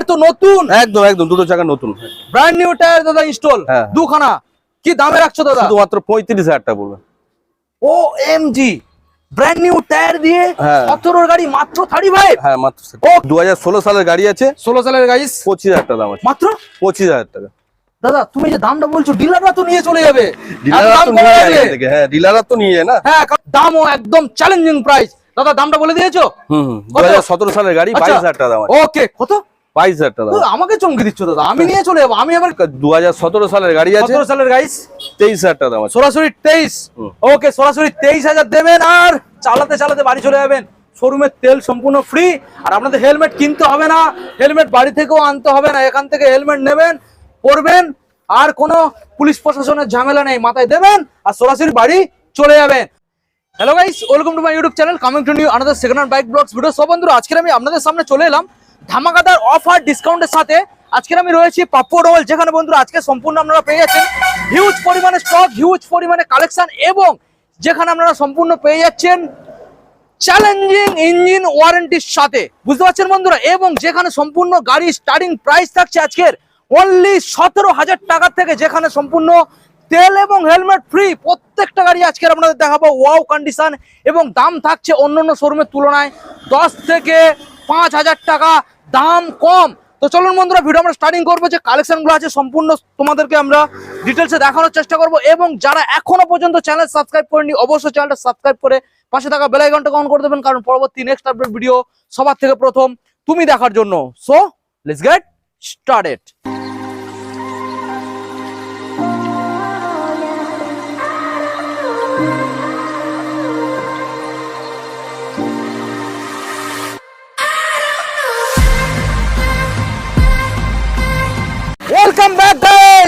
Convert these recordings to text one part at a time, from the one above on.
Tyre তো নতুন। একদম একদম দুটো চাকা নতুন। ব্র্যান্ড নিউ টায়ার দাদা ইনস্টল হ্যাঁ। দুখানা। কি দামে রাখছো দাদা? শুধুমাত্র পঁয়ত্রিশ হাজার টাকা পড়বে O M G brand new tyre দিয়ে। সতেরোর গাড়ি মাত্র থার্টি ফাইভ হ্যাঁ মাত্র ও। দু হাজার ষোলো সালের গাড়ি আছে। ষোলো সালের গাইস পঁচিশ টাকা দাম আছে। মাত্র? পঁচিশ হাজার টাকা। দাদা তুমি যে দামটা বলছো ডিলাররা তো নিয়ে চলে যাবে। ডিলাররা তো নিয়ে যাবে। হ্যাঁ ডিলাররা তো নিয়ে যায় না। হ্যাঁ দামও একদম চ্যালেঞ্জিং প্রাইস দাদা দামটা বলে দিয়েছ? হুম সালের গাড়ি আচ্ছা। বাইশ হাজার টাকা দাম আছে। ওকে কত? বাইশ হাজার টাকা আমাকে চমকে দিচ্ছ দাদা আমি নিয়ে চলে যাব আমি আবার দু হাজার সতেরো সালের গাড়ি আছে। সতেরো সালের গাইস তেইশ হাজার টাকা দাম সরাসরি তেইশ। ওকে সরাসরি তেইশ হাজার দেবেন আর চালাতে চালাতে বাড়ি চলে যাবেন। শোরুমের তেল সম্পূর্ণ ফ্রি আর আপনাদের হেলমেট কিনতে হবে না। হেলমেট বাড়ি থেকেও আনতে হবে না এখান থেকে হেলমেট নেবেন পরবেন আর কোনো পুলিশ প্রশাসনের ঝামেলা নেই মাথায় দেবেন আর সরাসরি বাড়ি চলে যাবেন। Hello guys welcome to my YouTube channel coming to new another second hand bike blogs video সব বন্ধুরা আজকে আমি আপনাদের সামনে চলে এলাম ধামাকাদার অফার ডিসকাউন্টের সাথে আজকে আমি রয়েছি পাপ্পু ডবল যেখানে বন্ধুরা আজকে সম্পূর্ণ আপনারা পেয়ে যাচ্ছেন। হিউজ পরিমাণে স্টক হিউজ পরিমাণে কালেকশন এবং যেখানে আপনারা সম্পূর্ণ পেয়ে যাচ্ছেন চ্যালেঞ্জিং ইঞ্জিন ওয়ারেন্টির সাথে। বুঝতে পারছেন বন্ধুরা? এবং যেখানে সম্পূর্ণ গাড়ি স্টার্টিং প্রাইস থাকছে আজকের অনলি সতেরো হাজার টাকা থেকে যেখানে সম্পূর্ণ তেল এবং হেলমেট ফ্রি প্রত্যেকটা গাড়ি আজকের আপনাদের দেখাবো। ওয়াও কন্ডিশন এবং দাম থাকছে অন্য অন্য শোরুমের তুলনায় দশ থেকে পাঁচ হাজার টাকা। দাম কম। তো চলুন বন্ধুরা ভিডিও আমরা স্টার্টিং করব যে কালেকশনগুলো আছে, সম্পূর্ণ তোমাদেরকে আমরা ডিটেলসে দেখানোর চেষ্টা করব। এবং যারা এখনও পর্যন্ত চ্যানেল সাবস্ক্রাইব করেনি অবশ্যই চ্যানেলটা সাবস্ক্রাইব করে পাশে থাকা বেলাইকনটা অন করে দেবেন, কারণ পরবর্তী নেক্সট আপডেট ভিডিও সবার থেকে প্রথম তুমি দেখার জন্য। So let's get started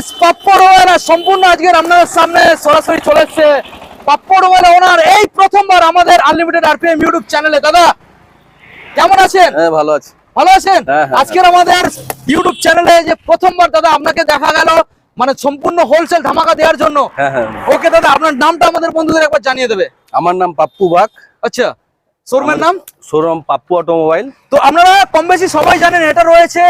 guys পাপ্পড় ওয়েলা সম্পূর্ণ আজকের আপনাদের সামনে সরাসরি চলে এসেছে। পাপ্পড় ওয়েলা ওনার এই প্রথমবার আমাদের আনলিমিটেড আরপিএম ইউটিউব চ্যানেলে দাদা কেমন আছেন? হ্যাঁ ভালো আছে। ভালো আছেন? হ্যাঁ, হ্যাঁ, আজকের আমাদের ইউটিউব চ্যানেলে যে প্রথমবার দাদা আপনাকে দেখা গেল মানে সম্পূর্ণ হোলসেল ধামাকা দেওয়ার জন্য। হ্যাঁ হ্যাঁ ওকে দাদা আপনার নামটা আমাদের বন্ধুদের একবার জানিয়ে দেবে। আমার নাম পাপ্পু বাগ আচ্ছা শোরুমের নাম? Showroom Pappu automobile. তো আপনারা কম বেশি সবাই জানেন এটা রয়েছে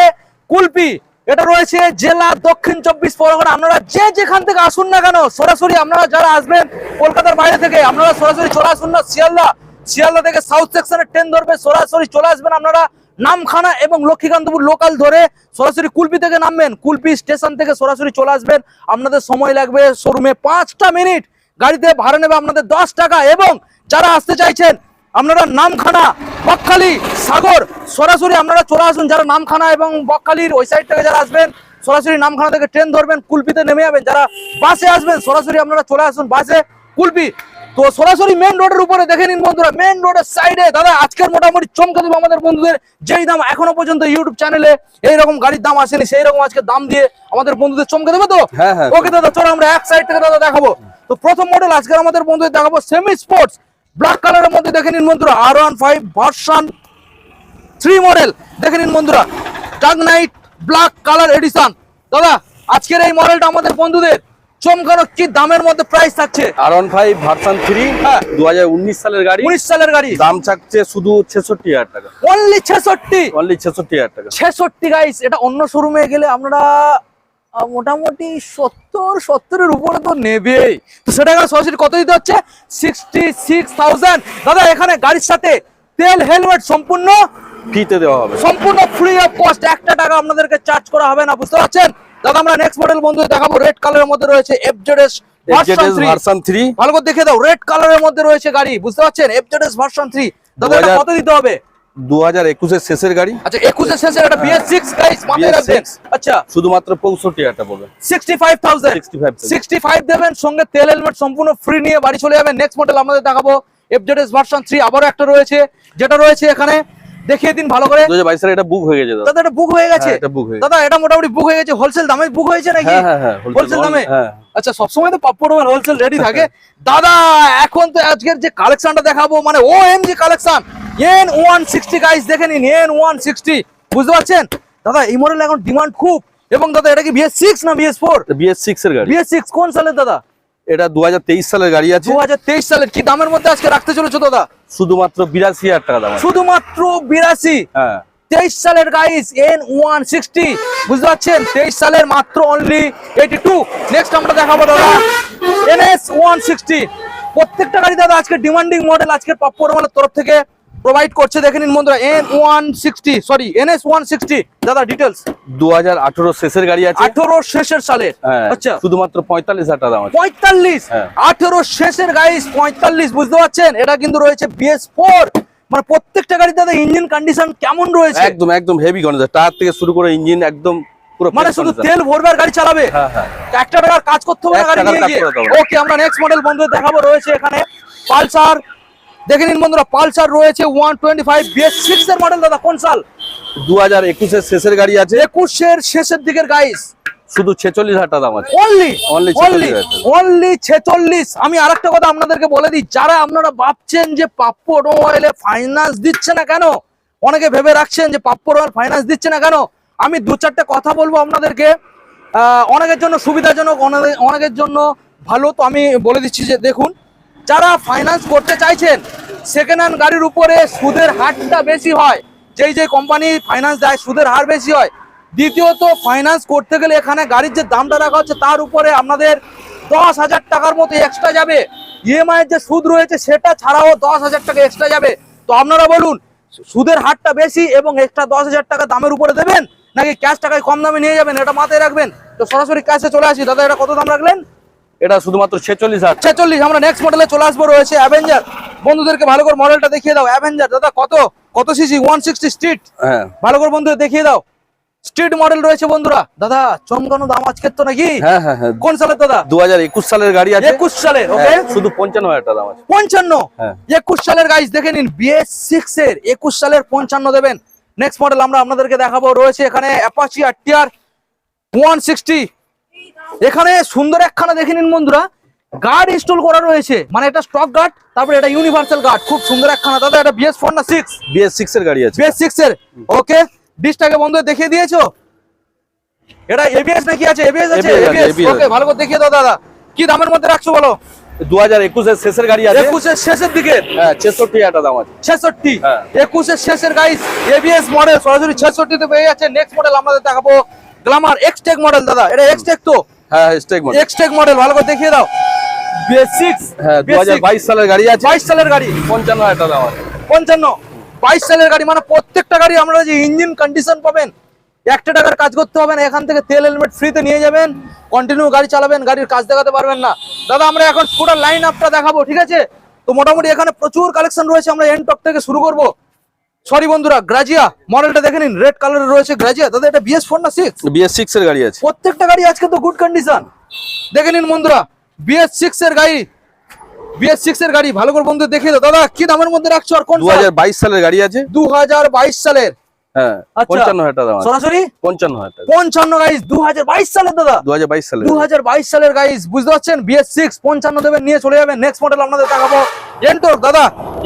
কুলপি। এটা রয়েছে জেলা দক্ষিণ চব্বিশ পরগনা। আপনারা যে যেখান থেকে আসুন না কেন, সরাসরি আপনারা যারা আসবেন কলকাতার বাইরে থেকে, আপনারা সরাসরি চলে আসুন না, শিয়ালদা। শিয়ালদা থেকে সাউথ সেকশনের ট্রেন ধরবে, সরাসরি চলে আসবেন আপনারা নামখানা এবং লক্ষ্মীকান্তপুর লোকাল ধরে সরাসরি কুলপি থেকে নামবেন, কুলপি স্টেশন থেকে সরাসরি চলে আসবেন। আপনাদের সময় লাগবে শোরুমে পাঁচটা মিনিট। গাড়িতে ভাড়া নেবে আপনাদের দশ টাকা এবং যারা আসতে চাইছেন আপনারা নামখানা বকখালি সাগর সরাসরি আপনারা চলে আসুন যারা নামখানা এবং বকখালির ওই সাইড থেকে যারা আসবেন সরাসরি নামখানা থেকে ট্রেন ধরবেন কুলপিতে নেমে যাবেন। যারা বাসে আসবেন সরাসরি আপনারা চলে আসুন বাসে কুলপি। তো সরাসরি মেন রোডের উপরে দেখে নিন বন্ধুরা মেন রোডের সাইডে দাদা আজকের মোটামুটি চমকে দেবো আমাদের বন্ধুদের যেই দাম এখনও পর্যন্ত ইউটিউব চ্যানেলে এইরকম গাড়ির দাম আসেনি সেই রকম আজকে দাম দিয়ে আমাদের বন্ধুদের চমকে দেবে তো? হ্যাঁ, হ্যাঁ। ওকে দাদা চলো আমরা এক সাইড থেকে দাদা দেখাবো। তো প্রথম মডেল আজকের আমাদের বন্ধুদের দেখাবো সেমি স্পোর্টস ব্ল্যাক কালারের মধ্যে দেখে নিন বন্ধুরা আর one five version three model দেখে নিন বন্ধুরা ডাক নাইট ব্ল্যাক কালার এডিশন দাদা আজকের এই মডেলটা আমাদের বন্ধুদের চমকানো কি দামের মধ্যে প্রাইস থাকছে? আর ওয়ান ফাইভ ভার্সান থ্রি হ্যাঁ। দু হাজার উনিশ সালের গাড়ি। উনিশ সালের গাড়ি। দাম থাকছে শুধু ছেষট্টি হাজার টাকা। অনলি ছেষট্টি। অনলি ছেষট্টি হাজার টাকা। ছেষট্টি গাইস এটা অন্য শোরুমে গেলে আমরা মোটামুটি সত্তর সত্তরের উপরে তো নেবেই। তো সেটা এখানে সরাসরি কত দিতে হচ্ছে? সিক্সটি সিক্স থাউজেন্ড দাদা এখানে গাড়ির সাথে তেল হেলমেট সম্পূর্ণ ফ্রিতে দেওয়া হবে। সম্পূর্ণ ফ্রি অফ কস্ট একটা টাকা আপনাদেরকে চার্জ করা হবে না বুঝতে পারছেন? দাদা আমরা নেক্সট মডেল বন্ধু দেখাবো। রেড কালারের মধ্যে রয়েছে এফজেডএস এফজেডএস ভার্সান থ্রি ভালো করে দেখে দাও রেড কালারের মধ্যে রয়েছে গাড়ি বুঝতে পারছেন? এফজেডএস ভার্সন থ্রি দাদা কত দিতে হবে? দু হাজার একুশের শেষের গাড়ি। আচ্ছা একুশের একটা বিএস সিক্স গাইস মাথায় রাখবেন। আচ্ছা। শুধুমাত্র পঁয়ষট্টি হাজার পড়বে sixty five thousand sixty five দেবেন সঙ্গে তেল হেলমেট সম্পূর্ণ ফ্রি নিয়ে বাড়ি চলে যাবেন। নেক্সট মডেল আমাদের দেখাবো এফজেডএস ভার্সন থ্রি আবারও একটা রয়েছে যেটা রয়েছে এখানে। দেখিয়ে দিন ভালো করে। সালে এটা বুক হয়ে গেছে দাদা। এটা বুক হয়ে গেছে? হ্যাঁ, এটা book হয়ে দাদা এটা মোটামুটি বুক হয়ে গেছে। হোলসেল দামে বুক হয়েছে নাকি? হ্যাঁ হ্যাঁ হ্যাঁ হোলসেল দামে। হ্যাঁ আচ্ছা সবসময় তো পাপ্পড় হোলসেল রেডি থাকে। দাদা এখন তো আজকের যে কালেকশনটা দেখাবো মানে O M G collection N one sixty guys দেখে নিন এন ওয়ান সিক্সটি বুঝতে পারছেন? দাদা এই মডেল এখন ডিমান্ড খুব। এবং দাদা এটা কি বিএস সিক্স না বিএস ফোর বিএস সিক্স এর গাড়ি। বিএস সিক্স কোন সালের দাদা? এটা দু সালের গাড়ি আছে। দু সালের। কি দামের মধ্যে আজকে রাখতে চলেছো দাদা? শুধুমাত্র বিরাশি হাজার টাকা দাম শুধুমাত্র বিরাশি। হ্যাঁ। তেইশ সালের গাইস এন ওয়ান সিক্সটি বুঝতে পারছেন? তেইশ সালের মাত্র অনলি এইটি টু নেক্সট আমরা দেখাবো দাদা এনএস ওয়ান সিক্সটি প্রত্যেকটা গাড়ি দাদা আজকে ডিমান্ডিং মডেল আজকে পাপ্পরমালের তরফ থেকে। প্রোভাইড করছে দেখে নিন বন্ধুরা N one sixty sorry NS one sixty দাদা ডিটেলস দু হাজার আঠারো শেষের গাড়ি আছে। আঠারো শেষের সালের হ্যাঁ, আচ্ছা। শুধুমাত্র পঁয়তাল্লিশ হাজার টাকা দাম পঁয়তাল্লিশ? হ্যাঁ। আঠেরো শেষের গাড়ি পঁয়তাল্লিশ বুঝতে পারছেন? এটা কিন্তু রয়েছে বিএস ফোর মানে প্রত্যেকটা গাড়ি দাদা ইঞ্জিন কন্ডিশন কেমন রয়েছে? একদম একদম হেভি কন্ডিশন টায়ার থেকে শুরু করে ইঞ্জিন একদম পুরো মানে শুধু তেল ভরবে আর গাড়ি চালাবে? হ্যাঁ একটা টাকার কাজ করতে হবে গাড়ি নিয়ে গিয়ে। ওকে আমরা নেক্সট মডেল বন্ধুদের দেখাবো রয়েছে এখানে পালসার দেখে নিন বন্ধুরা পালসার রয়েছে one twenty five BS six এর মডেল দাদা কোন সাল? দু হাজার একুশের শেষের গাড়ি আছে। একুশের শেষের দিকের গাইস শুধু ছেচল্লিশ হাজার টাকা দাম আছে। অনলি অনলি অনলি ছেচল্লিশ আমি আরেকটা কথা আপনাদেরকে বলে দিই যারা আপনারা ভাবছেন যে পাপ্পু অটোমোবাইলে ফাইন্যান্স দিচ্ছে না কেন? অনেকে ভেবে রাখছেন যে পাপ্পু অটোমোবাইল ফাইন্যান্স দিচ্ছে না কেন? আমি দু চারটে কথা বলব আপনাদেরকে। অনেকের জন্য সুবিধাজনক অনেকের জন্য ভালো। তো আমি বলে দিচ্ছি যে দেখুন যারা ফাইন্যান্স করতে চাইছেন সেকেন্ড হ্যান্ড গাড়ির উপরে সুদের হারটা বেশি হয়। যেই যে কোম্পানি ফাইন্যান্স দেয়, সুদের হার বেশি হয়। দ্বিতীয়ত ফাইন্যান্স করতে গেলে এখানে গাড়ির যে দামটা রাখা হচ্ছে, তার উপরে আপনাদের দশ হাজার টাকার মতো এক্সট্রা যাবে। ইএমআই এর যে সুদ রয়েছে, সেটা ছাড়াও দশ হাজার টাকা এক্সট্রা যাবে। তো আপনারা বলুন, সুদের হারটা বেশি এবং এক্সট্রা দশ হাজার টাকা দামের উপরে দেবেন, নাকি ক্যাশ টাকায় কম দামে নিয়ে যাবেন, এটা মাথায় রাখবেন? তো সরাসরি ক্যাশে চলে আসি। দাদা, এটা কত দাম রাখলেন? এটা শুধুমাত্র ছেচল্লিশ হাজার। ছেচল্লিশ আমরা নেক্সট মডেলে চলে আসব রয়েছে অ্যাভেঞ্জার বন্ধুদেরকে ভালো করে মডেলটা দেখিয়ে দাও। অ্যাভেঞ্জার দাদা কত? কত সিসি ওয়ান সিক্সটি স্ট্রিট হ্যাঁ। ভালো করে বন্ধুদের দেখিয়ে দাও। স্ট্রিট মডেল রয়েছে বন্ধুরা। দাদা চমকানো দাম আজকের তো নাকি? হ্যাঁ হ্যাঁ হ্যাঁ। কোন সালের দাদা? দু হাজার একুশ সালের গাড়ি আছে। একুশ সালের ওকে শুধু পঞ্চান্ন হাজার টাকা দাম আছে। পঞ্চান্ন। একুশ সালের গাইস দেখে নিন বিএস সিক্স এর একুশ সালের পঞ্চান্ন দেবেন। নেক্সট মডেল আমরা আপনাদেরকে দেখাবো। রয়েছে এখানে অ্যাপাচি আরটিআর ওয়ান সিক্সটি এখানে সুন্দর একখানা দেখে নিন বন্ধুরা। গার্ড ইনস্টল করা রয়েছে। মানে এটা স্টক গার্ড তারপরে এটা ইউনিভার্সাল গার্ড খুব সুন্দর একখানা। দাদা এটা বিএস ফোর না সিক্স বিএস সিক্স এর গাড়ি আছে। বিএস সিক্স এর। ওকে ডিসটাকে বন্ধু দেখিয়ে দিয়েছ? এটা এবিএস নাকি আছে? এবিএস আছে? এবিএস ওকে ভালো করে দেখিয়ে দাও দাদা। কি দামের মধ্যে রাখছো বলো? দু হাজার একুশের শেষের গাড়ি আছে। একুশের শেষের দিকে? হ্যাঁ ছেষট্টি হাজার টাকা দাম আছে। ছেষট্টি? হ্যাঁ। একুশের শেষের গাইস এবিএস মডেল সরাসরি ছেষট্টিতে পেয়ে যাচ্ছে। নেক্সট মডেল আমাদের দেখাবো। গ্লামার এক্সটেক মডেল দাদা। এটা এক্সটেক তো। হ্যাঁ স্টেক মডেল এক্সটেক মডেল ভালো করে দেখিয়ে দাও। সিক্স হ্যাঁ সালের গাড়ি আছে। বাইশ সালের গাড়ি। হাজার টাকা সালের গাড়ি মানে প্রত্যেকটা গাড়ি আমরা যে ইঞ্জিন কন্ডিশন পাবেন একটা টাকার কাজ করতে হবে না এখান থেকে তেল হেলমেট ফ্রিতে নিয়ে যাবেন কন্টিনিউ গাড়ি চালাবেন গাড়ির কাজ দেখাতে পারবেন না। দাদা আমরা এখন পুরো লাইন আপটা দেখাবো ঠিক আছে? তো মোটামুটি এখানে প্রচুর কালেকশন রয়েছে আমরা এন টপ থেকে শুরু করব। সরি বন্ধুরা গ্রাজিয়া মডেলটা দেখে নিন রেড কালারের রয়েছে গ্রাজিয়া দাদা এটা বিএস ফোর না সিক্স বিএস সিক্স এর গাড়ি আছে। প্রত্যেকটা গাড়ি আজকে তো গুড কন্ডিশন দেখে নিন বন্ধুরা বিএস সিক্স এর গাড়ি। বিএস সিক্স এর গাড়ি ভালো করে বন্ধু দাদা কি দামের মধ্যে রাখছো আর কোন দু হাজার বাইশ সালের গাড়ি আছে। দু হাজার বাইশ সালের। হ্যাঁ আচ্ছা। পঞ্চান্ন হাজার টাকা সরাসরি? পঞ্চান্ন হাজার পঞ্চান্ন গাইস দু হাজার বাইশ সালের দাদা। দু হাজার বাইশ সালের দু হাজার বাইশ সালের গাইস বুঝতে পারছেন? বিএস সিক্স পঞ্চান্ন দেবেন নিয়ে চলে যাবেন। নেক্সট মডেল আপনাদের দেখাবো। এনটোক দাদা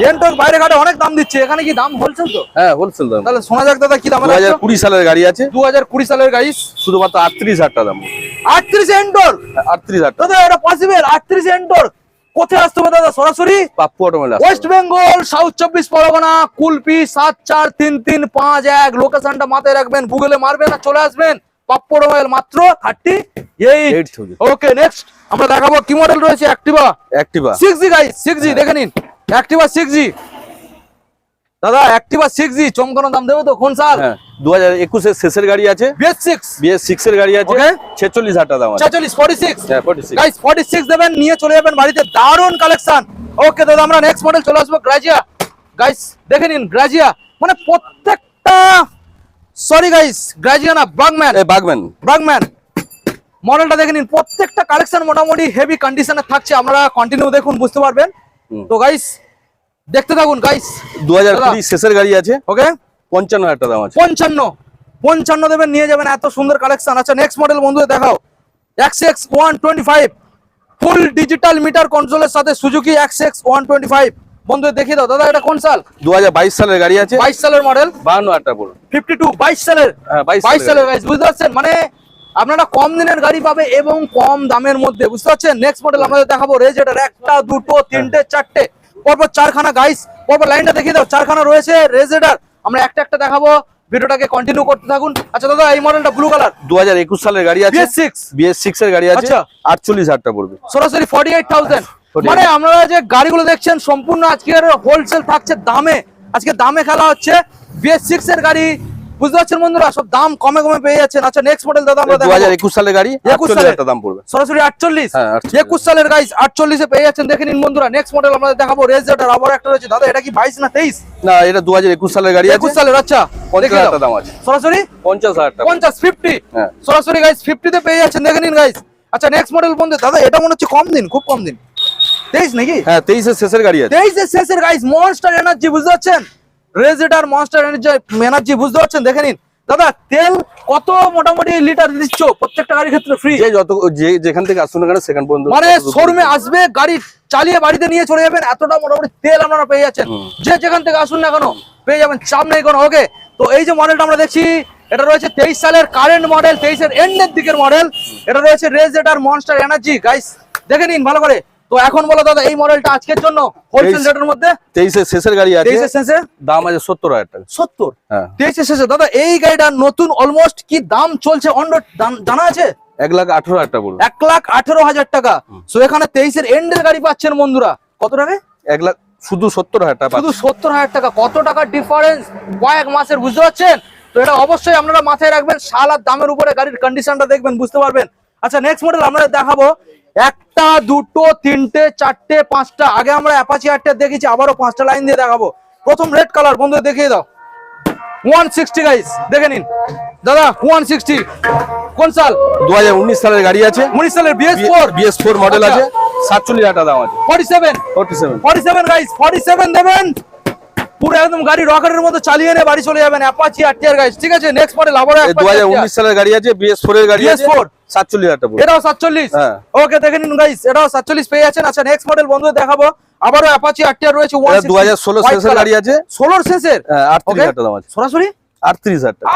এনটোক বাইরে ঘাটে অনেক দাম দিচ্ছে। এখানে কি দাম হোলসেল তো? হ্যাঁ হোলসেল দাম। তাহলে শোনা যাক দাদা কি দাম হাজার কুড়ি সালের গাড়ি আছে। দু হাজার কুড়ি সালের গাইস শুধুমাত্র আটত্রিশ হাজার টাকা দাম। আটত্রিশ এন্টোর আটত্রিশ হাজার দাদা এটা পসিবল আটত্রিশ এন্টোর কোথায় আসতে হবে দাদা সরাসরি? পাপ্পু অটোমেলা ওয়েস্ট বেঙ্গল সাউথ চব্বিশ পরগনা কুলপি সাত চার তিন তিন পাঁচ এক লোকেশনটা মাথায় রাখবেন গুগলে মারবেন আর চলে আসবেন। পাপ্পড় মোবাইল মাত্র থার্টি এইট ওকে নেক্সট আমরা দেখাবো কি মডেল রয়েছে Activa Activa six G guys six G দেখে নিন। অ্যাক্টিভা সিক্স জি দাদা অ্যাক্টিভা সিক্স জি চমকানো দাম দেবো তো কোন সাল? হ্যাঁ দু হাজার একুশের শেষের গাড়ি আছে। বিএস সিক্স বিএস সিক্স এর গাড়ি আছে. ছেচল্লিশ হাজার টাকা দাম ছেচল্লিশ ফর্টি সিক্স হ্যাঁ ফর্টি সিক্স দেবেন নিয়ে চলে যাবেন বাড়িতে। দারুণ কালেকশন ওকে দাদা আমরা নেক্সট মডেল চলে আসব গ্রাজিয়া গাইস দেখে নিন গ্রাজিয়া মানে প্রত্যেকটা সরি গাইস গ্রাজিয়া না ব্রাগম্যান এই বাগম্যান ব্রাগম্যান মডেলটা দেখে নিন প্রত্যেকটা কালেকশন মোটামুটি হেভি কন্ডিশনে থাকছে আমরা কন্টিনিউ দেখুন বুঝতে পারবেন। তো গাইস দেখতে থাকুন গাইস দু হাজার শেষের গাড়ি আছে। ওকে পঞ্চান্ন হাজার টাকা দাম আছে। পঞ্চান্ন। পঞ্চান্ন দেবেন নিয়ে যাবেন এত সুন্দর কালেকশন আচ্ছা নেক্সট মডেল বন্ধুদের দেখাও। X X one twenty five full digital meter কন্ট্রোলের সাথে Suzuki X X one twenty five বন্ধুদের দেখিয়ে দাও। দাদা এটা কোন সাল? দু হাজার বাইশ সালের গাড়ি আছে। বাইশ সালের মডেল বাহান্ন টাকা পড়বে ফিফটি টু বাইশ সালের। হ্যাঁ, 22 বাইশ সালের। বুঝতে পারছেন? মানে আপনারা কম দিনের গাড়ি পাবে এবং কম দামের মধ্যে বুঝতে পারছেন? নেক্সট মডেল আমাদের দেখাবো রেজেটার একটা দুটো তিনটে চারটে। পরপর চারখানা গাইস পরপর লাইনটা দেখিয়ে দাও চারখানা রয়েছে রেজেটার আমরা একটা একটা দেখাবো ভিডিওটাকে কন্টিনিউ করতে থাকুন। আচ্ছা দাদা এই মডেলটা ব্লু কালার দু হাজার একুশ সালের গাড়ি আছে। বিএস সিক্স বিএস সিক্স এর গাড়ি আছে। আচ্ছা। আটচল্লিশ হাজার টাকা পড়বে। সরাসরি ফর্টি এইট থাউজেন্ড 48,000 মানে আপনারা যে গাড়িগুলো দেখছেন সম্পূর্ণ আজকের হোলসেল থাকছে দামে। আজকে দামে খেলা হচ্ছে। বিএস সিক্স এর গাড়ি বুঝতে পারছেন বন্ধুরা? সব দাম কমে কমে পেয়ে যাচ্ছেন আচ্ছা নেক্সট মডেল দাদা আমরা সালের গাড়ি 21 সালের। দাম পড়বে। সরাসরি হ্যাঁ, 48 একুশ সালের গাইস আটচল্লিশে পেয়ে যাচ্ছেন। দেখে নিন বন্ধুরা নেক্সট মডেল আমরা দেখাবো। আবার একটা রয়েছে। দাদা এটা কি বাইশ না তেইশ? না এটা দু হাজার একুশ সালের গাড়ি আছে। একুশ সালের আচ্ছা। দাম আছে। সরাসরি? টাকা। হ্যাঁ। সরাসরি গাইস ফিফটিতে পেয়ে যাচ্ছেন। দেখে নিন গাইস আচ্ছা নেক্সট মডেল বন্ধু দাদা এটা মনে হচ্ছে কম দিন খুব কম দিন। তেইশ নাকি? হ্যাঁ তেইশের শেষের গাড়ি আছে। তেইশের শেষের গাইস মনস্টার এনার্জি বুঝতে পারছেন? রেজেটার মনস্টার এনার্জি এনার্জি বুঝতে পারছেন? দেখে নিন। দাদা তেল কত মোটামুটি লিটার দিচ্ছ? প্রত্যেকটা গাড়ির ক্ষেত্রে ফ্রি যে যত যে যেখান থেকে আসুন না কেন সেখান পর্যন্ত মানে শোরুমে আসবে গাড়ি চালিয়ে বাড়িতে নিয়ে চলে যাবেন এতটা মোটামুটি তেল আপনারা পেয়ে যাচ্ছেন। যে যেখান থেকে আসুন না কেন পেয়ে যাবেন। চাপ নেই কোনো ওকে তো এই যে মডেলটা আমরা দেখছি এটা রয়েছে তেইশ সালের কারেন্ট মডেল তেইশের এন্ডের দিকের মডেল এটা রয়েছে রেজেটার মনস্টার এনার্জি গাইস দেখে নিন ভালো করে। তো এখন বলো দাদা এই মডেলটা আজকের জন্য হোলসেল রেটের মধ্যে? তেইশের শেষের গাড়ি আছে। তেইশের শেষে? দাম আছে সত্তর হাজার টাকা। সত্তর? হ্যাঁ। তেইশের শেষে? দাদা এই গাড়িটা নতুন অলমোস্ট কি দাম চলছে অন্য জানা আছে? এক লাখ আঠারো হাজার টাকা এক লাখ আঠেরো হাজার টাকা। সো এখানে তেইশের এন্ডের গাড়ি পাচ্ছেন বন্ধুরা। কত টাকায় এক লাখ শুধু সত্তর হাজার টাকা শুধু সত্তর হাজার টাকা। কত টাকার ডিফারেন্স কয়েক মাসের বুঝতে পারছেন? তো এটা অবশ্যই আপনারা মাথায় রাখবেন। সাল আর দামের উপরে গাড়ির কন্ডিশনটা দেখবেন বুঝতে পারবেন। আচ্ছা নেক্সট মডেল আমরা দেখাবো। একটা দুটো তিনটে চারটে পাঁচটা। আগে আমরা অ্যাপাচি আটটা দেখেছি আবারও পাঁচটা লাইন দিয়ে দেখাবো। প্রথম রেড কালার বন্ধু দেখিয়ে দাও। ওয়ান সিক্সটি গাইস দেখে নিন। দাদা ওয়ান সিক্সটি কোন সাল? দু হাজার উনিশ সালের গাড়ি আছে। উনিশ সালের BS four BS four model. আছে। সাতচল্লিশ হাজার টাকা দাম আছে। Forty seven forty seven forty seven guys forty seven দেবেন। পুরো একদম গাড়ি রকেটের মতো চালিয়ে নিয়ে বাড়ি চলে যাবেন অ্যাপাচি আর টিয়ার গাইস ঠিক আছে নেক্সট মডেল আবার দু হাজার উনিশ সালের গাড়ি আছে বিএস ফোর এর গাড়ি আছে। BS4 সাতচল্লিশ হাজার টাকা। পড়বে এটাও সাতচল্লিশ? হ্যাঁ। ওকে দেখে নিন গাইস এটাও সাতচল্লিশ পেয়ে যাচ্ছেন। আচ্ছা নেক্সট মডেল বন্ধু দেখাবো। আবারও অ্যাপাচি আর টিয়ার রয়েছে 2016 শেষের গাড়ি আছে। ষোলোর শেষের? হ্যাঁ. হাজার দাম আছে। সরাসরি? আটত্রিশ হাজার টাকা।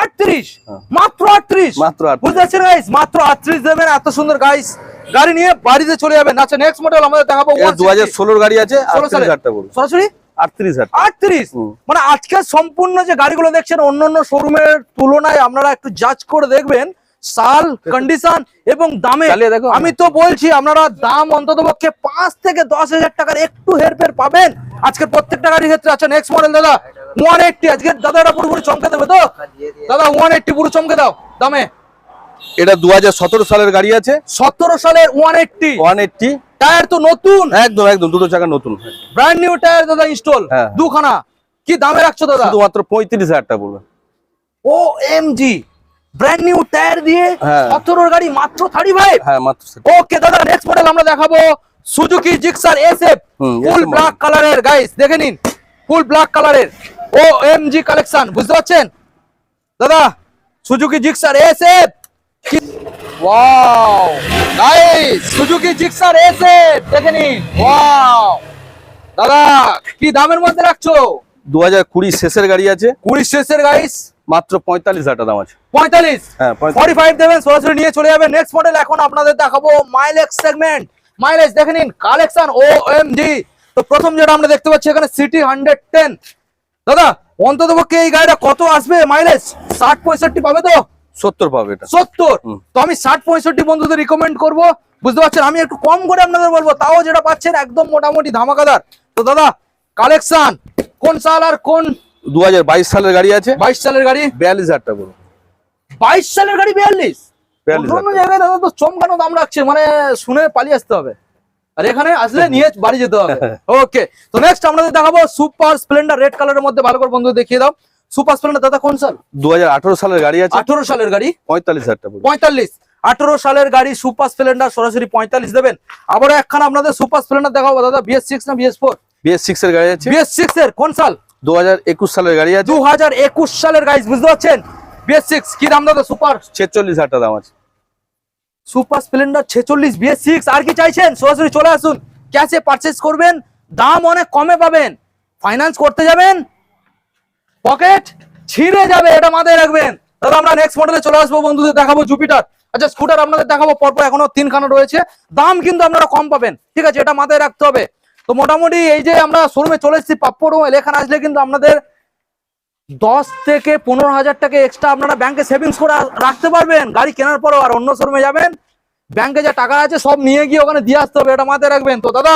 হ্যাঁ। মাত্র আটত্রিশ? মাত্র 38 বুঝতে পারছেন গাইস মাত্র আটত্রিশ দেবেন এত সুন্দর গাইস গাড়ি নিয়ে বাড়িতে চলে যাবেন। আচ্ছা নেক্সট মডেল আমাদের দেখাবো এটা দু হাজার ষোলোর গাড়ি আছে ষোলো আটত্রিশ সালে হাজার টাকা সরাসরি? আটত্রিশ আটত্রিশ? মানে আজকে সম্পূর্ণ যে গাড়িগুলো দেখছেন অন্য অন্য শোরুমের তুলনায় আপনারা একটু জাজ করে দেখবেন সাল কন্ডিশন এবং দামে। দেখো। আমি তো বলছি আপনারা দাম অন্তত পক্ষে পাঁচ থেকে দশ হাজার টাকার একটু হেরফের পাবেন। আজকের প্রত্যেকটা গাড়ির ক্ষেত্রে আচ্ছা নেক্সট মডেল দাদা ওয়ান এইটটি আজকে দাদা এটা পুরোপুরি চমকে দেবে তো? দাদা ওয়ান এইটটি পুরো চমকে দাও দামে। এটা দু হাজার সতেরো সালের গাড়ি আছে। সতেরো সালের one eighty. One eighty. Tyre তো নতুন। একদম একদম দুটো চাকা নতুন। ব্র্যান্ড নিউ টায়ার দাদা ইনস্টল হ্যাঁ। দুখানা। কি দামে রাখছো দাদা? শুধুমাত্র পঁয়ত্রিশ হাজার টাকা পড়বে। O M G brand new tyre দিয়ে। সতেরোর গাড়ি মাত্র থার্টি ফাইভ হ্যাঁ মাত্র ওকে দাদা নেক্সট মডেল আমরা দেখাবো Suzuki Gixxer S F full black কালারের গাইস দেখে নিন। ফুল ব্ল্যাক কালারের ও এম জি কালেকশন বুঝতে পারছেন? দাদা Suzuki Gixxer S F wow guys Suzuki Gixxer S দেখে নিন। ওয়াও দাদা কি দামের মধ্যে রাখছো? দু হাজার কুড়ি শেষের গাড়ি আছে। কুড়ি শেষের গাইস মাত্র পঁয়তাল্লিশ হাজার টাকা দাম আছে। পঁয়তাল্লিশ? হ্যাঁ, 45 ফর্টি ফাইভ দেবেন সরাসরি নিয়ে চলে যাবেন। নেক্সট মডেল এখন আপনাদের দেখাবো মাইলেজ সেগমেন্ট মাইলেজ দেখে নিন কালেকশন ও এম জি তো প্রথম যেটা আমরা দেখতে পাচ্ছি এখানে সিটি হান্ড্রেড টেন দাদা অন্তত পক্ষে এই গাড়িটা কত আসবে মাইলেজ ষাট পঁয়ষট্টি পাবে তো? সত্তর পাবে এটা। সত্তর। তো আমি ষাট পঁয়ষট্টি বন্ধুদের রিকমেন্ড করব। বুঝতে পারছেন? আমি একটু কম করে আপনাদের বলব তাও যেটা পাচ্ছেন একদম মোটামুটি ধামাকাদার। তো দাদা কালেকশন কোন সাল আর কোন? দু হাজার বাইশ সালের গাড়ি আছে। বাইশ সালের গাড়ি? বিয়াল্লিশ হাজার টাকা পড়বে বাইশ সালের গাড়ি বিয়াল্লিশ? 42 অন্য জায়গায় দাদা তো চমকানো দাম রাখছে মানে শুনে পালিয়ে আসতে হবে। আর এখানে আসলে নিয়ে বাড়ি যেতে হবে। ওকে তো নেক্সট আপনাদের দেখাবো সুপার স্প্লেন্ডার রেড কালারের মধ্যে ভালো করে বন্ধু দেখিয়ে দাও। সুপার স্প্লেন্ডার দাদা কোন সাল? দু হাজার আঠারো সালের গাড়ি আছে। আঠারো সালের গাড়ি? পঁয়তাল্লিশ হাজার টাকা। পঁয়তাল্লিশ। আঠারো সালের গাড়ি সুপার স্প্লেন্ডার সরাসরি পঁয়তাল্লিশ দেবেন। আবারও একখানা আপনাদের সুপার স্প্লেন্ডার দেখাবো দাদা বিএস সিক্স না বিএস ফোর বিএস সিক্স এর গাড়ি আছে। বিএস সিক্স এর কোন সাল? দু হাজার একুশ সালের গাড়ি আছে। দু হাজার একুশ সালের গাড়ি বুঝতে পারছেন? বিএস সিক্স কি দাম দাদা সুপার? ছেচল্লিশ হাজার টাকা দাম আছে। সুপার স্প্লেন্ডার ছেচল্লিশ বিএস সিক্স আর কি চাইছেন? সরাসরি চলে আসুন। ক্যাশে পারচেস করবেন দাম অনেক কমে পাবেন। ফাইন্যান্স করতে যাবেন পকেট ছিঁড়ে যাবে, এটা মাথায় রাখবেন। দাদা আমরা নেক্সট মডেলে চলে আসব বন্ধুদের, দেখাবো জুপিটার। আচ্ছা স্কুটার আপনাদের দেখাবো, পরপর এখনও তিনখানা রয়েছে। দাম কিন্তু আপনারা কম পাবেন, ঠিক আছে? এটা মাথায় রাখতে হবে। তো মোটামুটি এই যে আমরা শোরুমে চলে এসেছি পাপ্পড় এখানে আসলে কিন্তু আপনাদের দশ থেকে পনেরো হাজার টাকা এক্সট্রা আপনারা ব্যাংকে সেভিংস করে রাখতে পারবেন। গাড়ি কেনার পরও আর অন্য শোরুমে যাবেন। ব্যাংকে যা টাকা আছে সব নিয়ে গিয়ে ওখানে দিয়ে আসতে হবে, এটা মাথায় রাখবেন। তো দাদা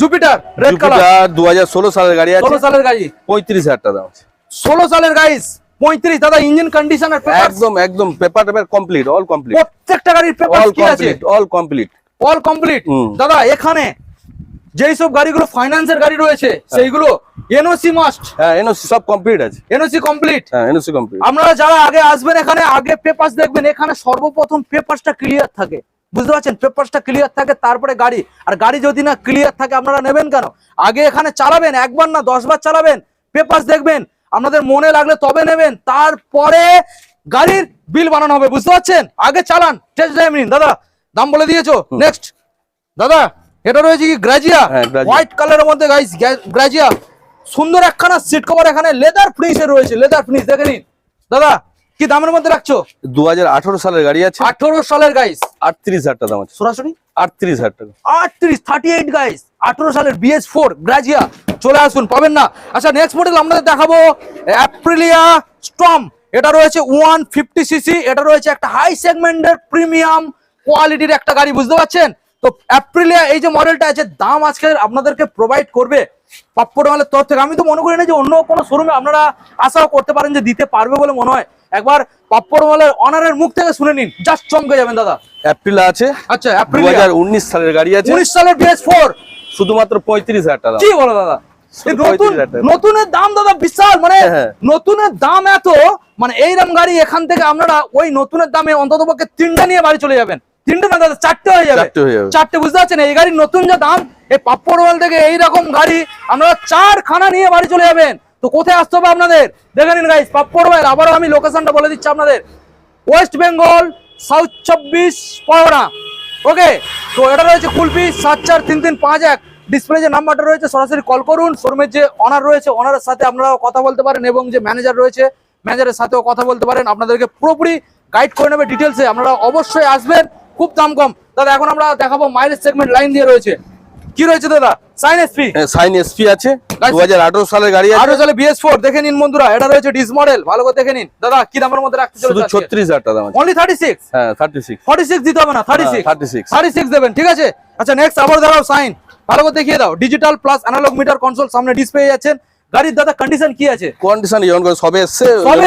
জুপিটার রেড কালার জুপিটার দু হাজার ষোলো সালের গাড়ি আছে। ষোলো সালের গাড়ি। পঁয়ত্রিশ হাজার টাকা দাম আছে। ষোলো সালের গাইস পঁয়ত্রিশ। দাদা ইঞ্জিন কন্ডিশনের একদম একদম পেপার টেপার কমপ্লিট অল কমপ্লিট প্রত্যেকটা গাড়ির পেপার কি আছে? All complete all complete. দাদা এখানে যেই সব গাড়িগুলো ফাইন্যান্সের গাড়ি রয়েছে সেইগুলো এনওসি মাস্ট হ্যাঁ এনওসি সব কমপ্লিট আছে। এনওসি কমপ্লিট হ্যাঁ এনওসি কমপ্লিট আপনারা যারা আগে আসবেন এখানে আগে পেপারস দেখবেন এখানে সর্বপ্রথম পেপারসটা ক্লিয়ার থাকে। বুঝতে পারছেন? পেপারসটা ক্লিয়ার থাকে তারপরে গাড়ি। আর গাড়ি যদি না ক্লিয়ার থাকে আপনারা নেবেন কেন? আগে এখানে চালাবেন একবার না দশবার চালাবেন। পেপারস দেখবেন আপনাদের মনে লাগলে তবে নেবেন তারপরে গাড়ির বিল বানানো হবে বুঝতে পারছেন? আগে চালান টেস্ট ড্রাইভ নিন। দাদা দাম বলে দিয়েছ? নেক্সট দাদা এটা রয়েছে কি গ্রাজিয়া হ্যাঁ। হোয়াইট কালারের মধ্যে গাইস গ্রাজিয়া সুন্দর একখানা সিট কভার এখানে লেদার ফিনিশে রয়েছে লেদার ফিনিশ দেখে নিন। দাদা কি দামের মধ্যে রাখছো? দু হাজার আঠারো সালের গাড়ি আছে। আঠারো সালের গাইস আটত্রিশ হাজার টাকা দাম আছে। সরাসরি? আটত্রিশ হাজার টাকা। আটত্রিশ থার্টি এইট গাইস আঠারো সালের বিএস ফোর গ্রাজিয়া চলে আসুন পাবেন না। আচ্ছা নেক্সট মডেল আপনাদের দেখাবো। অ্যাপ্রিলিয়া স্ট্রম এটা রয়েছে ওয়ান ফিফটি সিসি এটা রয়েছে একটা হাই সেগমেন্টের প্রিমিয়াম কোয়ালিটির একটা গাড়ি বুঝতে পারছেন? তো অ্যাপ্রিলিয়া এই যে মডেলটা আছে দাম আজকে আপনাদেরকে প্রোভাইড করবে পাপ্পড় মালের তরফ থেকে। আমি তো মনে করি না যে অন্য কোনো শোরুমে আপনারা আশাও করতে পারেন যে দিতে পারবে বলে মনে হয়। একবার পাপ্পড় মালের অনারের মুখ থেকে শুনে নিন। জাস্ট চমকে যাবেন দাদা। অ্যাপ্রিল আছে। আচ্ছা হাজার উনিশ সালের গাড়ি আছে। উনিশ সালের বিএস ফোর শুধুমাত্র পঁয়ত্রিশ হাজার টাকা। কি বলো দাদা? নতুন নতুনের দাম দাদা বিশাল। মানে হ্যাঁ। নতুনের দাম এত মানে এইরকম গাড়ি এখান থেকে আপনারা ওই নতুনের দামে অন্তত পক্ষে তিনটা নিয়ে বাড়ি চলে যাবেন। তিনটে না দাদা চারটে হয়ে যাবে। চারটে বুঝতে পারছেন? এই গাড়ির নতুন যে দাম এই পাপ্পড়ওয়াল থেকে এইরকম গাড়ি আপনারা চার খানা নিয়ে বাড়ি চলে যাবেন। তো কোথায় আসতে হবে আপনাদের? দেখে নিন গাইস পাপ্পড়ওয়াল আবারও আমি লোকেশনটা বলে দিচ্ছি আপনাদের। ওয়েস্ট বেঙ্গল সাউথ চব্বিশ পরগনা। ওকে তো এটা রয়েছে কুলপি সাত চার তিন তিন পাঁচ এক। ডিসপ্লে যে নাম্বারটা রয়েছে সরাসরি কল করুন। শোরুমের যে অনার রয়েছে অনারের সাথে আপনারা কথা বলতে পারেন এবং যে ম্যানেজার রয়েছে ম্যানেজারের সাথেও কথা বলতে পারেন। আপনাদেরকে পুরোপুরি গাইড করে নেবে ডিটেলসে আপনারা অবশ্যই আসবেন। খুব দাম কম। দাদা এখন আমরা দেখাবো মাইলেজ সেগমেন্ট লাইন দিয়ে রয়েছে। কি রয়েছে দাদা? সাইন এসপি সাইন এসপি আছে। Guys, দু হাজার আঠারো সালের গাড়ি আছে। দেখে নিন বন্ধুরা এটা রয়েছে ডিস মডেল ভালো করে দেখে নিন। দাদা কি দামের মধ্যে রাখতে চলেছে টাকা দাম আছে। অনলি থার্টি সিক্স হ্যাঁ দিতে হবে না হ্যাঁ, সিক্স 36 দেবেন ঠিক আছে? আচ্ছা নেক্সট আবার দাঁড়াও সাইন ভালো করে দেখিয়ে দাও। Digital plus analogue meter console সামনে ডিসপ্লে যাচ্ছেন। গাড়ির দাদা কন্ডিশন কি আছে? কন্ডিশন ইয়ন করে সবে এসছে সবে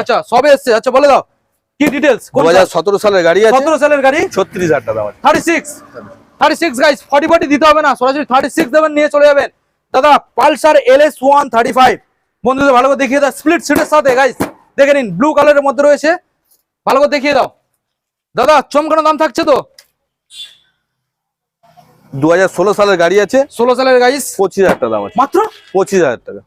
আচ্ছা সবে এসছে। আচ্ছা বলে দাও। কি হাজার সতেরো সালের গাড়ি আছে। সতেরো সালের গাড়ি? ছত্রিশ হাজার টাকা দাম আছে thirty six thirty six guys forty forty দিতে হবে না সরাসরি থার্টি সিক্স দেবেন নিয়ে চলে যাবেন। দাদা Pulsar L S one thirty five. বন্ধুদের ভালো করে দেখিয়ে দাও স্প্লিট সিটের সাথে গাইস দেখে নিন ব্লু কালারের মধ্যে রয়েছে। ভালো করে দেখিয়ে দাও। দাদা চমকানো দাম থাকছে তো? দু হাজার ষোলো সালের গাড়ি আছে। ষোলো সালের গাইস পঁচিশ হাজার টাকা দাম আছে। মাত্র? পঁচিশ হাজার টাকা।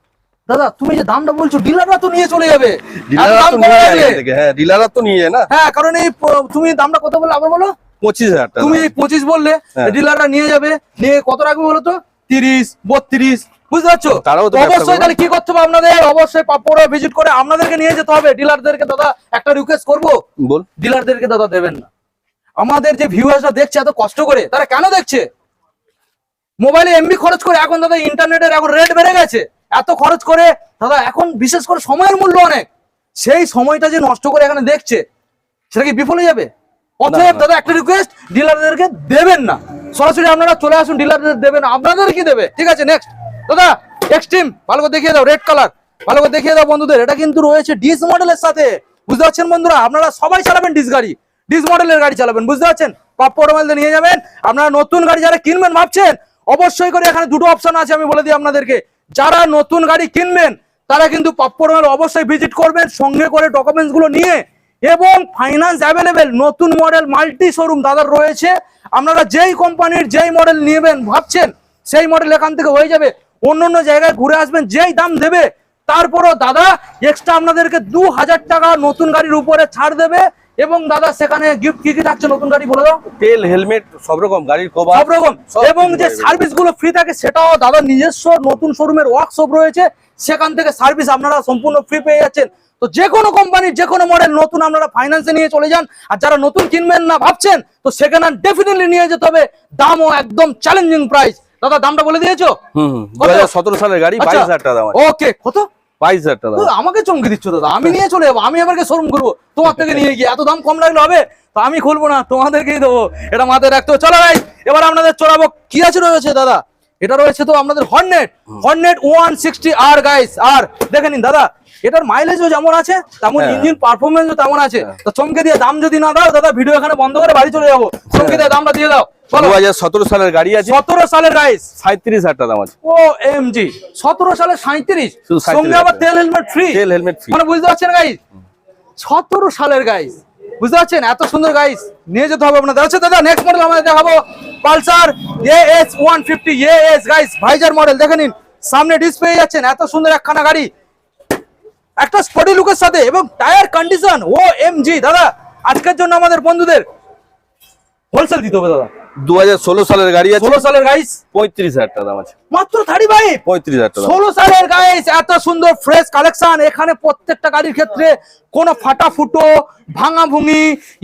দাদা তুমি যে দামটা বলছো ডিলাররা তো নিয়ে চলে যাবে। ডিলাররা তো নিয়ে যাবে। হ্যাঁ ডিলাররা তো নিয়ে যায় না। হ্যাঁ কারণ এই তুমি দামটা কত বললে আবার বলো। পঁচিশ হাজার তুমি এই পঁচিশ বললে হ্যাঁ। ডিলাররা নিয়ে যাবে। নিয়ে কত রাখবে বলো তো? তিরিশ বত্রিশ বুঝতে পারছ? অবশ্যই তাহলে কি করতে হবে আপনাদের? অবশ্যই ভিজিট করে আপনাদেরকে নিয়ে যেতে হবে। ডিলারদেরকে দাদা একটা রিকোয়েস্ট করব। বল। ডিলারদেরকে দাদা দেবেন না। আমাদের যে ভিউয়ার্সরা দেখছে এত কষ্ট করে তারা কেন দেখছে? মোবাইলে এমবি খরচ করে এখন দাদা ইন্টারনেটের এখন রেট বেড়ে গেছে। এত খরচ করে দাদা এখন বিশেষ করে সময়ের মূল্য অনেক। সেই সময়টা যে নষ্ট করে এখানে দেখছে সেটা কি বিফলে যাবে? অতএব দাদা একটা রিকোয়েস্ট ডিলারদেরকে দেবেন না। সরাসরি আপনারা চলে আসুন ডিলারদের দেবেন আপনাদের কি দেবে? ঠিক আছে নেক্সট দাদা এক্সট্রিম ভালো করে দেখিয়ে দাও রেড কালার ভালো করে দেখিয়ে দাও বন্ধুদের এটা কিন্তু রয়েছে ডিস মডেলের সাথে। বুঝতে পারছেন বন্ধুরা? আপনারা সবাই চালাবেন ডিস গাড়ি। ডিস মডেলের গাড়ি চালাবেন বুঝতে পারছেন? মোবাইল নিয়ে যাবেন। আপনারা নতুন গাড়ি যারা কিনবেন ভাবছেন অবশ্যই করে এখানে দুটো অপশন আছে আমি বলে দিই আপনাদেরকে। যারা নতুন গাড়ি কিনবেন, তারা কিন্তু পাপ্পর মোবাইল অবশ্যই ভিজিট করবেন, সঙ্গে করে ডকুমেন্টসগুলো নিয়ে। এবং ফাইন্যান্স অ্যাভেলেবেল নতুন মডেল মাল্টি শোরুম দাদার রয়েছে। আপনারা যেই কোম্পানির যেই মডেল নেবেন ভাবছেন, সেই মডেল এখান থেকে হয়ে যাবে। অন্য অন্য জায়গায় ঘুরে আসবেন, যেই দাম দেবে, তারপরও দাদা এক্সট্রা আপনাদেরকে দু হাজার টাকা নতুন গাড়ির উপরে ছাড় দেবে। এবং দাদা সেখানে গিফট কি কি থাকছে? নতুন গাড়ি বলে দাও। তেল হেলমেট সব রকম গাড়ির কভার সব রকম। এবং যে সার্ভিসগুলো ফ্রি থাকে সেটাও দাদা নিজস্ব নতুন শোরুমের ওয়ার্কশপ রয়েছে। সেখান থেকে সার্ভিস আপনারা সম্পূর্ণ ফ্রি পেয়ে যাচ্ছেন। তো যে কোনো কোম্পানির যে কোনো মডেল নতুন আপনারা ফাইন্যান্সে নিয়ে চলে যান। আর যারা নতুন কিনবেন না ভাবছেন তো সেখানে ডেফিনেটলি নিয়ে যেতে হবে। দামও একদম চ্যালেঞ্জিং প্রাইস দাদা দামটা বলে দিয়েছ? হুম দু সালের গাড়ি বাইশ হাজার টাকা দাম ওকে কত? বাইশ হাজার টাকা আমাকে চমকে দিচ্ছ দাদা। আমি নিয়ে চলে যাব, আমি এবারকে শোরুম করব। তোমার থেকে নিয়ে গিয়ে এত দাম কম লাগলে হবে? তো আমি খুলবো না, তোমাদেরকেই দেবো। এটা মাথায় রাখতে। চলো ভাই এবার আপনাদের চড়াবো। কি আছে রয়েছে দাদা? এটা রয়েছে তো আপনাদের Hornet Hornet one sixty R guys আর দেখে নিন দাদা এটার মাইলেজও যেমন আছে তেমন হ্যাঁ। ইঞ্জিন পারফরমেন্সও তেমন আছে। তো চমকে দিয়ে দাম যদি না দাও দাদা ভিডিও এখানে বন্ধ করে বাড়ি চলে যাব। চমকে দিয়ে দামটা দিয়ে দাও। সতেরো সালের গাড়ি আছে। সতেরো সালের গাইস সাঁত্রিশ হাজার টাকা দাম আছে। ও এম জি সতেরো সালে সাঁত্রিশ শুধু 37 সঙ্গে আবার তেল হেলমেট ফ্রি তেল হেলমেট ফ্রি মানে বুঝতে পারছেন গাইস সতেরো সালের গাইস বুঝতে পারছেন? এত সুন্দর গাইস নিয়ে যেতে হবে আপনাদের। আচ্ছা দাদা নেক্সট মডেল আমাদের দেখাবো। Pulsar A S one fifty A S guys visor model দেখে নিন। সামনে ডিসপ্লে যাচ্ছেন, এত সুন্দর একখানা গাড়ি। একটা স্পটি লুকের সাথে এবং tyre condition O M G দাদা, আজকের জন্য আমাদের বন্ধুদের হোলসেল দিতে হবে, দাদা। দু হাজার ষোলো সালের গাড়ি আছে। ষোলো সালের গাইস পঁয়ত্রিশ হাজার টাকা দাম আছে। মাত্র থার্টি ফাইভ পঁয়ত্রিশ হাজার টাকা। ষোলো সালের গাইস এত সুন্দর ফ্রেশ কালেকশন এখানে প্রত্যেকটা গাড়ির ক্ষেত্রে কোনো ফাটা ফুটো ভাঙা ভুঙি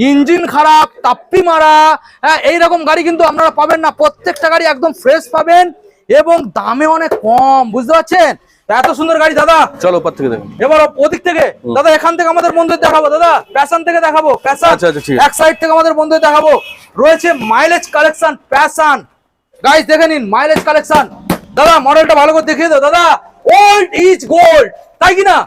ইঞ্জিন খারাপ তাপ্পি মারা হ্যাঁ এইরকম গাড়ি কিন্তু আপনারা পাবেন না। প্রত্যেকটা গাড়ি একদম ফ্রেশ পাবেন এবং দামে অনেক কম বুঝতে পারছেন? এত সুন্দর গাড়ি দাদা। চলো থেকে এবার ওদিক থেকে। দাদা এখান থেকে আমাদের বন্ধুদের দেখাবো দাদা। প্যাশন থেকে দেখাবো প্যাশন। আচ্ছা, আচ্ছা, ঠিক এক সাইড থেকে আমাদের বন্ধুদের দেখাবো। রয়েছে মাইলেজ কালেকশন প্যাশন। গাইস দেখে নিন মাইলেজ কালেকশন দাদা মডেলটা ভালো করে দেখিয়ে দাও দাদা। ওল্ড ইজ গোল্ড তাই কি না?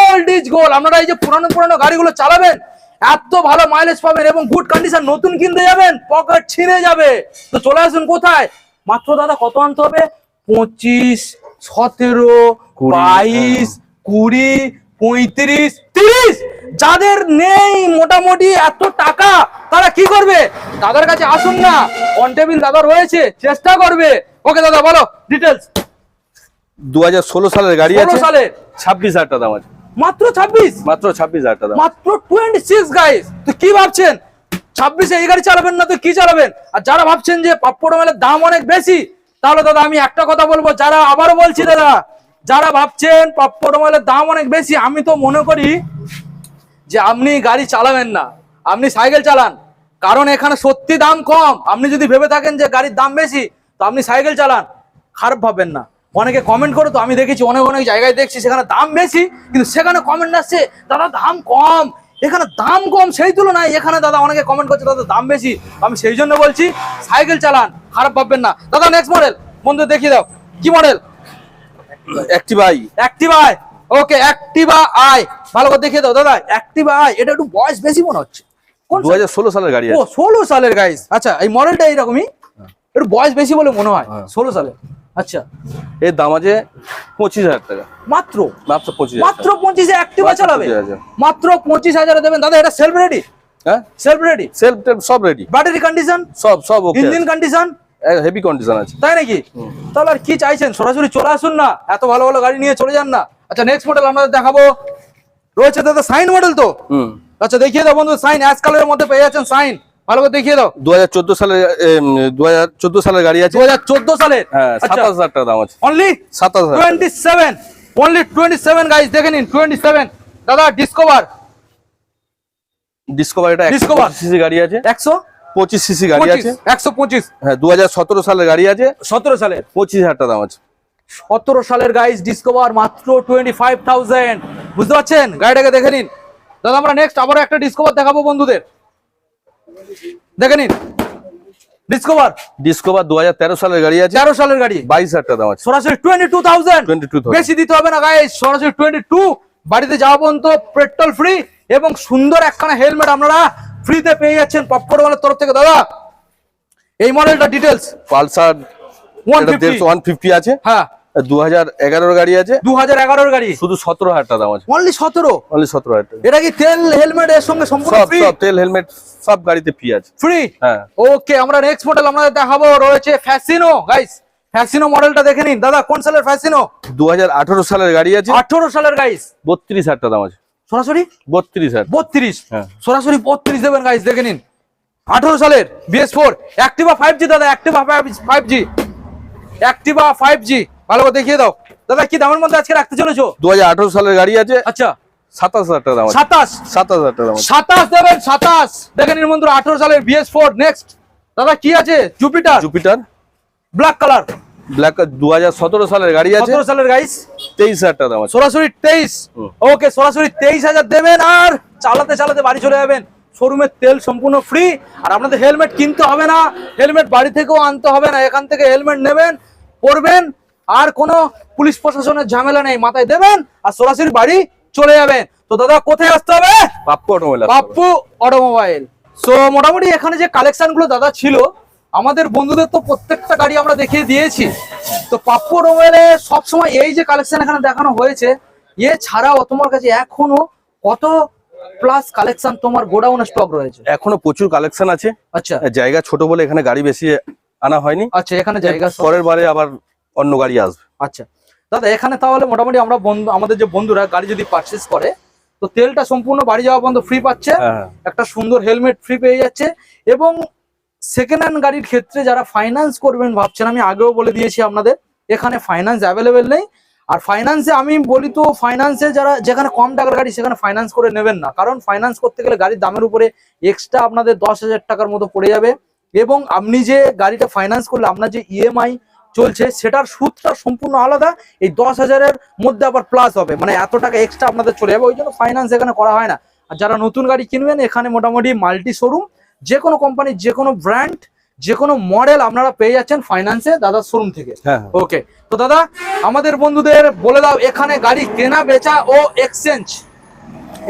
ওল্ড ইজ গোল্ড আপনারা এই যে পুরানো পুরানো গাড়িগুলো চালাবেন এত ভালো মাইলেজ পাবেন এবং গুড কন্ডিশন নতুন কিনতে যাবেন পকেট ছিঁড়ে যাবে। তো চলে আসুন কোথায়? মাত্র দাদা কত আনতে হবে? পঁচিশ সতেরো বাইশ কুড়ি পঁয়ত্রিশ তিরিশ। যাদের নেই মোটামুটি এত টাকা তারা কি করবে? দাদার কাছে আসুন না। অন টেবিল দাদা রয়েছে চেষ্টা করবে। ওকে দাদা বলো ডিটেলস দু হাজার ষোলো সালের গাড়ি আছে। সালের। ছাব্বিশ হাজার টাকা দাম আছে। মাত্র ছাব্বিশ? মাত্র ছাব্বিশ হাজার টাকা মাত্র টোয়েন্টি সিক্স গাইস তো কি ভাবছেন? ছাব্বিশে এই গাড়ি চালাবেন না তো কি চালাবেন? আর যারা ভাবছেন যে পাপ্পড় মেলের দাম অনেক বেশি তাহলে দাদা, আমি একটা কথা বলব। যারা আবারও বলছি দাদা, যারা ভাবছেন পাপ্পড় মেলের দাম অনেক বেশি, আমি তো মনে করি যে আপনি গাড়ি চালাবেন না। আপনি সাইকেল চালান। কারণ এখানে সত্যি দাম কম। আপনি যদি ভেবে থাকেন যে গাড়ির দাম বেশি, তো আপনি সাইকেল চালান। খারাপ ভাববেন না। অনেকে কমেন্ট করে তো, আমি দেখেছি অনেক অনেক জায়গায় দেখছি সেখানে দাম বেশি, কিন্তু সেখানে কমেন্ট আসছে, দাদা, দাম কম। এখানে দাম কম সেই তুলনায় এখানে দাদা অনেকে কমেন্ট করছে দাদা দাম বেশি। আমি সেই জন্য বলছি সাইকেল চালান খারাপ ভাববেন না। দাদা নেক্সট মডেল বন্ধু দেখিয়ে দাও। কি model active I okay Activa I ভালো করে দেখিয়ে দাও দাদা। অ্যাক্টিভা আই এটা একটু বয়স বেশি মনে হচ্ছে। দু হাজার ষোলো সালের গাড়ি ও ষোলো সালের গাইস আচ্ছা এই মডেলটা এইরকমই? একটু বয়স বেশি বলে মনে হয়। হ্যাঁ। ষোলো সালে আচ্ছা। এর দাম আছে পঁচিশ হাজার টাকা। মাত্র? মাত্র পঁচিশ মাত্র পঁচিশে অ্যাক্টিভা চালাবে? মাত্র পঁচিশ হাজারে দেবেন। দাদা এটা সেলফ রেডি হ্যাঁ? সেলফ রেডি সেলফ সব রেডি ব্যাটারি কন্ডিশন সব সব okay engine condition heavy condition আছে। তাই নাকি? তাহলে আর কি চাইছেন? সরাসরি চলে আসুন না। এত ভালো ভালো গাড়ি নিয়ে চলে যান না। আচ্ছা নেক্সট মডেল আমরা দেখাবো। রয়েছে দাদা সাইন মডেল তো? আচ্ছা দেখিয়ে দাও বন্ধু সাইন অ্যাশ কালারের মধ্যে পেয়ে যাচ্ছেন সাইন ভালো করে দেখিয়ে দাও। দু হাজার চোদ্দ সালের দু হাজার চোদ্দ সালের গাড়ি আছে। দু হাজার চোদ্দ সালের? হ্যাঁ আচ্ছা। সাতাশ হাজার টাকা দাম আছে। অনলি সাতাশ হাজার। Twenty seven only twenty seven guys দেখে নিন টোয়েন্টি সেভেন দাদা ডিসকভার ডিসকভার এটা Discover। সিসি গাড়ি আছে। একশো পঁচিশ সিসি গাড়ি আছে। একশো পঁচিশ। হ্যাঁ দু হাজার সতেরো সালের গাড়ি আছে। সতেরো সালের। পঁচিশ হাজার টাকা দাম আছে। সতেরো সালের গাইজ ডিসকভার মাত্র টোয়েন্টি ফাইভ থাউজেন্ড বুঝতে পারছেন? গাড়িটাকে দেখে নিন। দাদা আমরা নেক্সট আবার একটা ডিসকভার দেখাবো বন্ধুদের। দেখে নিন। ডিসকভার ডিসকভার দু হাজার তেরো সালের গাড়ি আছে। তেরো সালের গাড়ি। বাইশ হাজার টাকা দাম আছে। সরাসরি টোয়েন্টি টু থাউজেন্ড 22,000 বেশি দিতে হবে না গাইজ সরাসরি টোয়েন্টি টু বাড়িতে যাওয়া পর্যন্ত পেট্রোল ফ্রি এবং সুন্দর একখানা হেলমেট আপনারা ফ্রিতে পেয়ে যাচ্ছেন পপকর্ন ওয়ালের তরফ থেকে। দাদা এই মডেলটা ডিটেলস পালসার ওয়ান দেড়শো ওয়ান ফিফটি আছে। হ্যাঁ। দু হাজার এগারোর গাড়ি আছে। দু হাজার এগারোর গাড়ি? শুধু সতেরো হাজার টাকা দাম আছে। অনলি সতেরো? অনলি সতেরো হাজার। টাকা এটা কি তেল হেলমেট এর সঙ্গে সম্পূর্ণ ফ্রি সব তেল হেলমেট সব গাড়িতে ফ্রি আছে। ফ্রি হ্যাঁ। ওকে আমরা নেক্সট মডেল আপনাদের দেখাবো। রয়েছে ফ্যাসিনো গাইস ফ্যাসিনো মডেলটা দেখে নিন। দাদা কোন সালের ফ্যাসিনো দু হাজার আঠারো সালের গাড়ি আছে। আঠারো সালের গাইস বত্রিশ হাজার টাকা দাম আছে। সরাসরি? বত্রিশ হাজার। বত্রিশ? হ্যাঁ। সরাসরি বত্রিশ দেবেন গাইস দেখে নিন। আঠারো সালের BS four Activa five G দাদা Activa five G Activa five G ভালো করে দেখিয়ে দাও। দাদা কি দামের মধ্যে আজকে রাখতে চলেছো? দু হাজার আঠারো সালের গাড়ি আছে। আচ্ছা। সাতাশ হাজার টাকা দাম সাতাশ? সাতাশ হাজার টাকা সাতাশ দেবেন সাতাশ। দেখে নিন বন্ধুরা আঠারো সালের বিএস ফোর নেক্সট দাদা কি আছে? Jupiter Jupiter black colour black দু সালের গাড়ি আছে। সতেরো সালের তেইশ হাজার টাকা সরাসরি তেইশ। ওকে সরাসরি তেইশ হাজার দেবেন আর চালাতে চালাতে বাড়ি চলে যাবেন। শোরুমের তেল সম্পূর্ণ ফ্রি আর আপনাদের হেলমেট কিনতে হবে না। হেলমেট বাড়ি থেকেও আনতে হবে না। এখান থেকে হেলমেট নেবেন পরবেন। আর কোনো পুলিশ প্রশাসনের ঝামেলা নেই মাথায় দেবেন আর সরাসরি বাড়ি চলে যাবেন। তো দাদা কোথায় আসতে হবে? Pappu automobile Pappu automobile so মোটামুটি এখানে যে কালেকশনগুলো দাদা ছিল আমাদের বন্ধুদের তো প্রত্যেকটা গাড়ি আমরা দেখিয়ে দিয়েছি। তো পাপ্পু অটোমোবাইলে সবসময় এই যে কালেকশন এখানে দেখানো হয়েছে এ ছাড়াও তোমার কাছে এখনও কত প্লাস কালেকশন তোমার গোডাউনে স্টক রয়েছে? এখনও প্রচুর কালেকশন আছে। আচ্ছা। জায়গা ছোট বলে এখানে গাড়ি বেশি আনা হয়নি। আচ্ছা এখানে জায়গা পরের বারে আবার অন্য গাড়ি আসবে। আচ্ছা। দাদা এখানে তাহলে মোটামুটি আমরা বন্ধু আমাদের যে বন্ধুরা গাড়ি যদি পারচেস করে তো তেলটা সম্পূর্ণ বাড়ি যাওয়া পর্যন্ত ফ্রি পাচ্ছে। হ্যাঁ। একটা সুন্দর হেলমেট ফ্রি পেয়ে যাচ্ছে। এবং সেকেন্ড হ্যান্ড গাড়ির ক্ষেত্রে যারা ফাইন্যান্স করবেন ভাবছেন আমি আগেও বলে দিয়েছি আপনাদের এখানে ফাইন্যান্স অ্যাভেলেবেল নেই। আর ফাইন্যান্সে আমি বলি তো ফাইন্যান্সে যারা যেখানে কম টাকার গাড়ি সেখানে ফাইন্যান্স করে নেবেন না। কারণ ফাইন্যান্স করতে গেলে গাড়ির দামের উপরে এক্সট্রা আপনাদের দশ হাজার টাকার মতো পড়ে যাবে। এবং আপনি যে গাড়িটা ফাইন্যান্স করলে আপনার যে ইএমআই চলছে সেটার সুদটা সম্পূর্ণ আলাদা এই দশ হাজারের মধ্যে আবার প্লাস হবে। মানে এত টাকা এক্সট্রা আপনাদের চলে যাবে ওই জন্য ফাইন্যান্স এখানে করা হয় না। আর যারা নতুন গাড়ি কিনবেন এখানে মোটামুটি মাল্টি শোরুম যে কোনো কোম্পানির যে কোনো ব্র্যান্ড যে কোনো মডেল আপনারা পেয়ে যাচ্ছেন ফাইন্যান্সে দাদা শোরুম থেকে। হ্যাঁ হ্যাঁ। ওকে তো দাদা আমাদের বন্ধুদের বলে দাও এখানে গাড়ি কেনা বেচা ও এক্সচেঞ্জ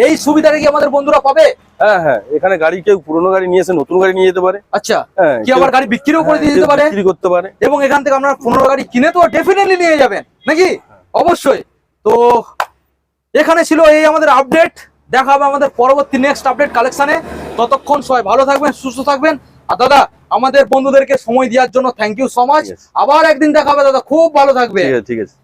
এই সুবিধাটা কি আমাদের বন্ধুরা পাবে? হ্যাঁ হ্যাঁ এখানে গাড়ি কেউ পুরোনো গাড়ি নিয়ে এসে নতুন গাড়ি নিয়ে যেতে পারে। আচ্ছা হ্যাঁ কি আবার গাড়ি বিক্রিও করে দিয়ে দিতে পারে? বিক্রি করতে পারে। এবং এখান থেকে আপনারা পনেরো গাড়ি কিনে তো ডেফিনেটলি নিয়ে যাবেন নাকি? অবশ্যই। তো এখানে ছিল এই আমাদের আপডেট দেখা হবে আমাদের পরবর্তী নেক্সট আপডেট কালেকশনে ততক্ষণ সবাই ভালো থাকবেন সুস্থ থাকবেন। আর দাদা আমাদের বন্ধুদেরকে সময় দেওয়ার জন্য থ্যাংক ইউ সো মাচ আবার একদিন দেখা হবে দাদা খুব ভালো থাকবে। ঠিক আছে।